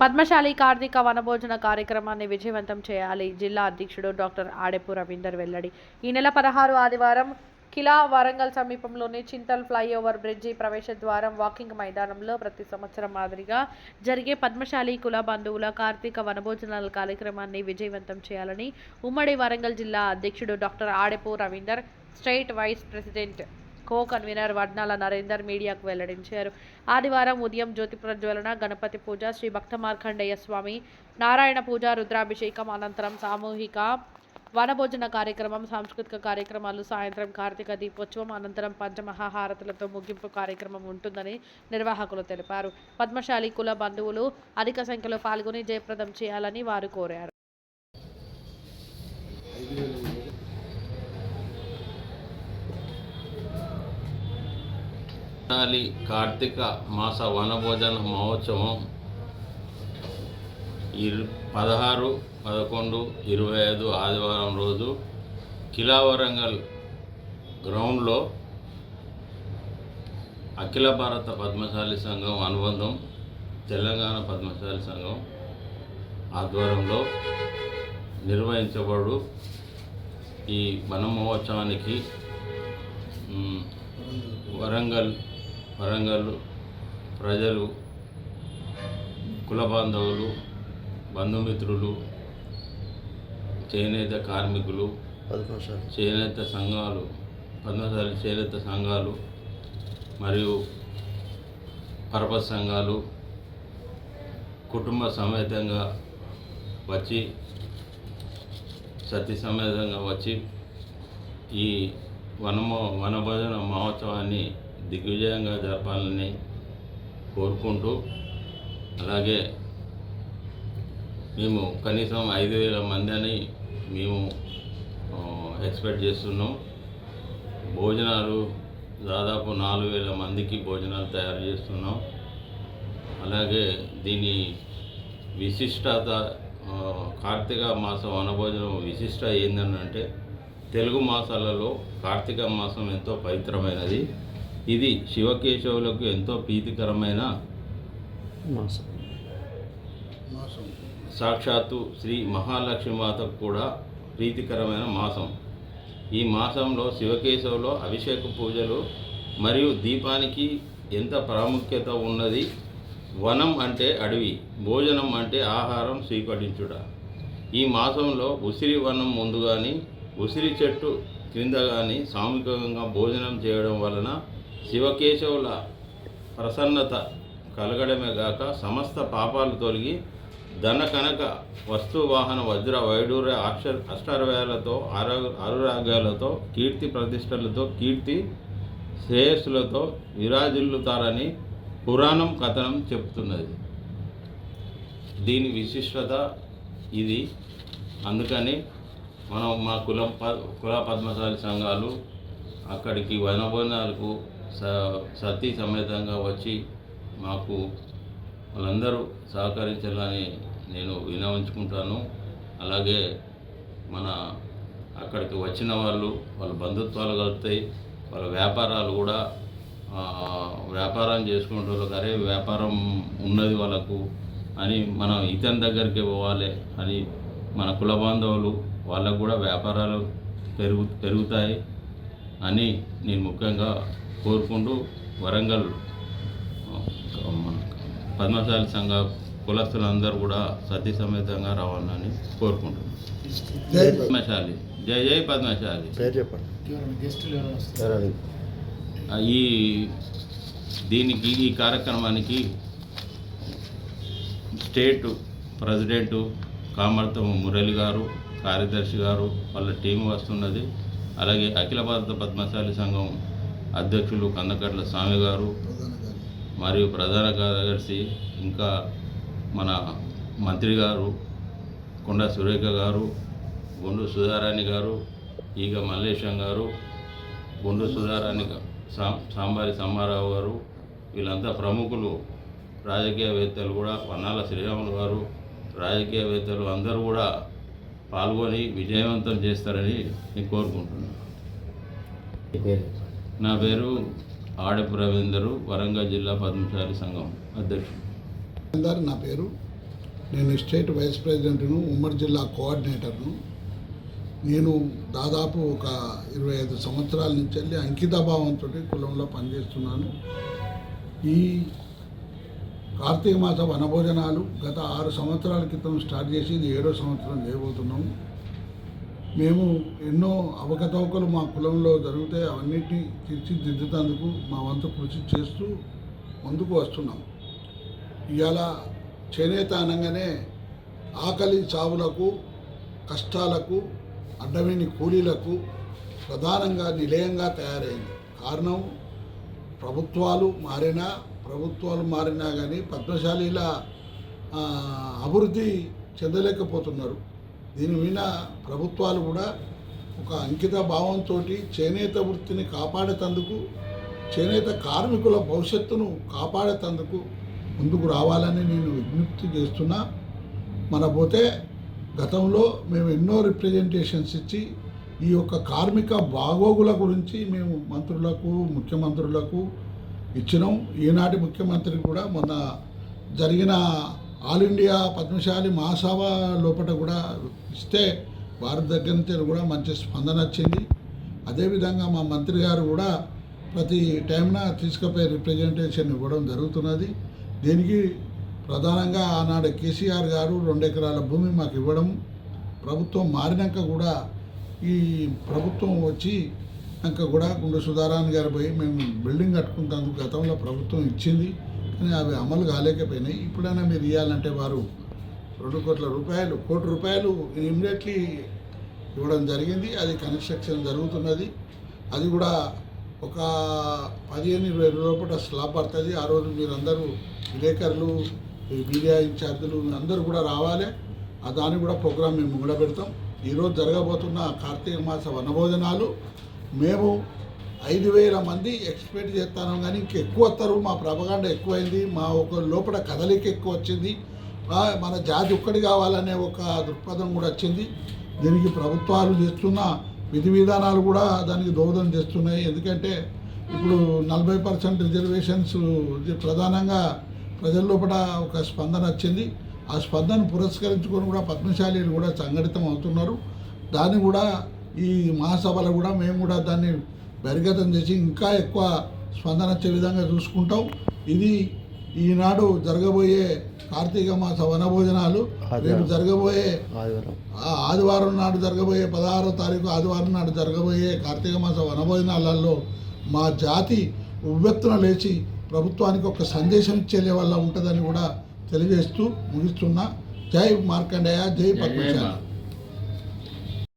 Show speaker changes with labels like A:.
A: పద్మశాలి కార్తీక వనభోజన కార్యక్రమాన్ని విజయవంతం చేయాలి. జిల్లా అధ్యక్షుడు డాక్టర్ ఆడెపు రవీందర్ వెల్లడి. ఈ నెల పదహారు ఆదివారం కిలా వరంగల్ సమీపంలోని చింతల్ ఫ్లైఓవర్ బ్రిడ్జి ప్రవేశ ద్వారం వాకింగ్ మైదానంలో ప్రతి సంవత్సరం మాదిరిగా జరిగే పద్మశాలి కుల బంధువుల కార్తీక వనభోజనాల కార్యక్రమాన్ని విజయవంతం చేయాలని ఉమ్మడి వరంగల్ జిల్లా అధ్యక్షుడు doctor Adepu Ravinder state vice president co convenor Vadnala Narender మీడియాకు వెల్లడించారు. ఆదివారం ఉదయం జ్యోతి ప్రజ్వలన గణపతి పూజ శ్రీ భక్త మార్కండేయ స్వామి నారాయణ పూజ రుద్రాభిషేకం అనంతరం సామూహిక వనభోజన కార్యక్రమం సాంస్కృతిక కార్యక్రమాలు సాయంత్రం కార్తీక దీపోత్సవం అనంతరం పంచమహాహారతులతో ముగింపు కార్యక్రమం ఉంటుందని నిర్వాహకులు తెలిపారు. పద్మశాలి కుల బంధువులు అధిక సంఖ్యలో పాల్గొని జయప్రదం చేయాలని వారు కోరారు.
B: తెనాలి కార్తీక మాస వనభోజన మహోత్సవం ఇరు పదహారు పదకొండు ఇరవై ఐదు ఆదివారం రోజు కిలా వరంగల్ గ్రౌండ్లో అఖిల భారత పద్మశాలి సంఘం అనుబంధం తెలంగాణ పద్మశాలి సంఘం ఆధ్వర్యంలో నిర్వహించబడు ఈ వన మహోత్సవానికి వరంగల్ వరంగల్ ప్రజలు కుల బాంధవులు బంధుమిత్రులు చేనేత కార్మికులు చేనేత సంఘాలు పద్మశాలి చేనేత సంఘాలు మరియు పర్పస్ సంఘాలు కుటుంబ సమేతంగా వచ్చి సతీ సమేతంగా వచ్చి ఈ వనమో వనభోజన మహోత్సవాన్ని దిగ్విజయంగా జరపాలని కోరుకుంటూ అలాగే మేము కనీసం ఐదు వేల మంది అని మేము ఎక్స్పెక్ట్ చేస్తున్నాం. భోజనాలు దాదాపు నాలుగు వేల మందికి భోజనాలు తయారు చేస్తున్నాం. అలాగే దీని విశిష్టత కార్తీక మాసం వనభోజనం విశిష్ట ఏంటంటే తెలుగు మాసాలలో కార్తీక మాసం ఎంతో పవిత్రమైనది. ఇది శివకేశవులకు ఎంతో ప్రీతికరమైన
C: మాసం.
B: సాక్షాత్తు శ్రీ మహాలక్ష్మి మాతకు కూడా ప్రీతికరమైన మాసం. ఈ మాసంలో శివకేశవులో అభిషేక పూజలు మరియు దీపానికి ఎంత ప్రాముఖ్యత ఉన్నది? వనం అంటే అడవి భోజనం అంటే ఆహారం స్వీకరించుట. ఈ మాసంలో ఉసిరి వనం ముందు కానీ ఉసిరి చెట్టు క్రింద కానీ సామూహికంగా భోజనం చేయడం వలన శివకేశవుల ప్రసన్నత కలగడమే గాక సమస్త పాపాలు తొలగి ధన కనక వస్తువాహన వజ్ర వైడూర్య అక్ష అష్టర్వ్యాలతో ఆరో కీర్తి ప్రతిష్టలతో కీర్తి శ్రేయస్సులతో విరాజిల్లుతారని పురాణం కథనం చెప్తున్నది. దీని విశిష్టత ఇది. అందుకని మనం మా కులం కుల పద్మశాలి సంఘాలు అక్కడికి వనభోజనాలకు సతీ సమేతంగా వచ్చి మాకు వాళ్ళందరూ సహకరించాలని నేను వినవించుకుంటాను అలాగే మన అక్కడికి వచ్చిన వాళ్ళు వాళ్ళ బంధుత్వాలు కలుగుతాయి వాళ్ళ వ్యాపారాలు కూడా వ్యాపారం చేసుకుంటారు. అరే వ్యాపారం ఉన్నది వాళ్ళకు అని మనం ఇతని దగ్గరికి పోవాలి అని మన కుల బాంధవులు వాళ్ళకు కూడా వ్యాపారాలు పెరుగు పెరుగుతాయి. అని నేను ముఖ్యంగా కోరుకుంటూ వరంగల్ పద్మశాలి సంఘ కులస్తులందరూ కూడా సతీ సమేతంగా రావాలని కోరుకుంటున్నాను
C: జై
B: పద్మశాలి. జై జై పద్మశాలి. ఈ దీనికి ఈ కార్యక్రమానికి స్టేట్ ప్రెసిడెంట్ కామర్తం మురళి గారు కార్యదర్శి గారు వాళ్ళ టీం వస్తున్నది. అలాగే అఖిల భారత పద్మశాలి సంఘం అధ్యక్షులు కందకట్ల స్వామి గారు మరియు ప్రధాన కార్యదర్శి ఇంకా మన మంత్రి గారు కొండ సురేఖ గారు గుండు సుధారాణి గారు ఈగ మల్లేశం గారు గుండు సుధారాణి సాం సాంబారి సమ్మారావు గారు వీళ్ళంతా ప్రముఖులు. రాజకీయవేత్తలు కూడా పన్నాల శ్రీరాములు గారు రాజకీయవేత్తలు అందరూ కూడా పాల్గొని విజయవంతం చేస్తారని నేను కోరుకుంటున్నాను. నా పేరు ఆడపు రవీందరు వరంగల్ జిల్లా పద్మశాలి సంఘం అధ్యక్షుడు.
D: నా పేరు. నేను స్టేట్ వైస్ ప్రెసిడెంట్ను ఉమ్మడి జిల్లా కోఆర్డినేటర్ను. నేను దాదాపు ఒక ఇరవై ఐదు సంవత్సరాల నుంచి వెళ్ళి అంకితభావంతో కులంలో పనిచేస్తున్నాను. ఈ కార్తీక మాస వనభోజనాలు గత ఆరు సంవత్సరాల క్రితం స్టార్ట్ చేసి ఇది ఏడో సంవత్సరం చేయబోతున్నాము మేము ఎన్నో అవకతవకలు మా కులంలో జరిగితే అవన్నిటినీ తీర్చిదిద్దుతందుకు మా వంతు కృషి చేస్తూ ముందుకు వస్తున్నాం. ఇవాళ చేనేత అనగానే ఆకలి చావులకు కష్టాలకు అడ్డమైన కూలీలకు ప్రధానంగా నిలయంగా తయారైంది. కారణం ప్రభుత్వాలు మారినా ప్రభుత్వాలు మారినా కానీ పద్మశాలీల అభివృద్ధి చెందలేకపోతున్నారు. దీని మీద ప్రభుత్వాలు కూడా ఒక అంకిత భావంతో చేనేత వృత్తిని కాపాడేటందుకు చేనేత కార్మికుల భవిష్యత్తును కాపాడేటందుకు ముందుకు రావాలని నేను విజ్ఞప్తి చేస్తున్నా. మన పోతే గతంలో మేము ఎన్నో రిప్రజెంటేషన్స్ ఇచ్చి ఈ యొక్క కార్మిక బాగోగుల గురించి మేము మంత్రులకు ముఖ్యమంత్రులకు ఇచ్చినాం. ఈనాటి ముఖ్యమంత్రి కూడా మొన్న జరిగిన ఆల్ ఇండియా పద్మశాలి మహాసభ లోపల కూడా ఇస్తే వారి దగ్గర నుంచి కూడా మంచి స్పందన వచ్చింది. అదేవిధంగా మా మంత్రి గారు కూడా ప్రతి టైంన తీసుకుపోయి రిప్రజెంటేషన్ ఇవ్వడం జరుగుతున్నది. దీనికి ప్రధానంగా ఆనాడు కేసీఆర్ గారు రెండు ఎకరాల భూమి మాకు ఇవ్వడం ప్రభుత్వం మారినాక కూడా ఈ ప్రభుత్వం వచ్చి ఇంకా కూడా గుండు సుధారాణ్ గారు పోయి మేము బిల్డింగ్ కట్టుకుంటాము గతంలో ప్రభుత్వం ఇచ్చింది కానీ అవి అమలు కాలేకపోయినాయి. ఇప్పుడైనా మీరు ఇవ్వాలంటే వారు రెండు కోట్ల రూపాయలు కోటి రూపాయలు ఇమ్మీడియట్లీ ఇవ్వడం జరిగింది. అది కన్స్ట్రక్షన్ జరుగుతున్నది. అది కూడా ఒక పదిహేను ఇరవై లోపల స్లాబ్ పడుతుంది. ఆ రోజు మీరందరూ విలేకరులు మీడియా ఇన్ఛార్జీలు అందరూ కూడా రావాలి. ఆ దాన్ని కూడా ప్రోగ్రామ్ మేము కూడా పెడతాం ఈరోజు జరగబోతున్న కార్తీక మాస వనభోజనాలు మేము ఐదు వేల మంది ఎక్స్పెక్ట్ చేస్తాను కానీ ఇంకెక్కువ వస్తారు. మా ప్రభగాండ ఎక్కువైంది. మా ఒక లోపల కదలిక ఎక్కువ వచ్చింది. మన జాతి ఒక్కటి కావాలనే ఒక దృక్పథం కూడా వచ్చింది. దీనికి ప్రభుత్వాలు చేస్తున్న విధి విధానాలు కూడా దానికి దోహదం చేస్తున్నాయి. ఎందుకంటే ఇప్పుడు నలభై పర్సెంట్ రిజర్వేషన్స్ ప్రధానంగా ప్రజల లోపల ఒక స్పందన వచ్చింది. ఆ స్పందన పురస్కరించుకొని కూడా పద్మశాలీలు కూడా సంఘటితం అవుతున్నారు. దాన్ని కూడా ఈ మహాసభలో కూడా మేము కూడా దాన్ని బహిర్గతం చేసి ఇంకా ఎక్కువ స్పందన వచ్చే విధంగా చూసుకుంటాం. ఇది ఈనాడు జరగబోయే కార్తీక మాస వనభోజనాలు రేపు జరగబోయే
C: ఆదివారం.
D: ఆ ఆదివారం నాడు జరగబోయే పదహారో తారీఖు ఆదివారం నాడు జరగబోయే కార్తీక మాస వనభోజనాలలో మా జాతి ఉవ్వెత్తున లేచి ప్రభుత్వానికి ఒక సందేశం ఇచ్చే వల్ల ఉంటుందని కూడా తెలియజేస్తూ ముగిస్తున్నా. జై మార్కండేయ జై పద్మశాలి.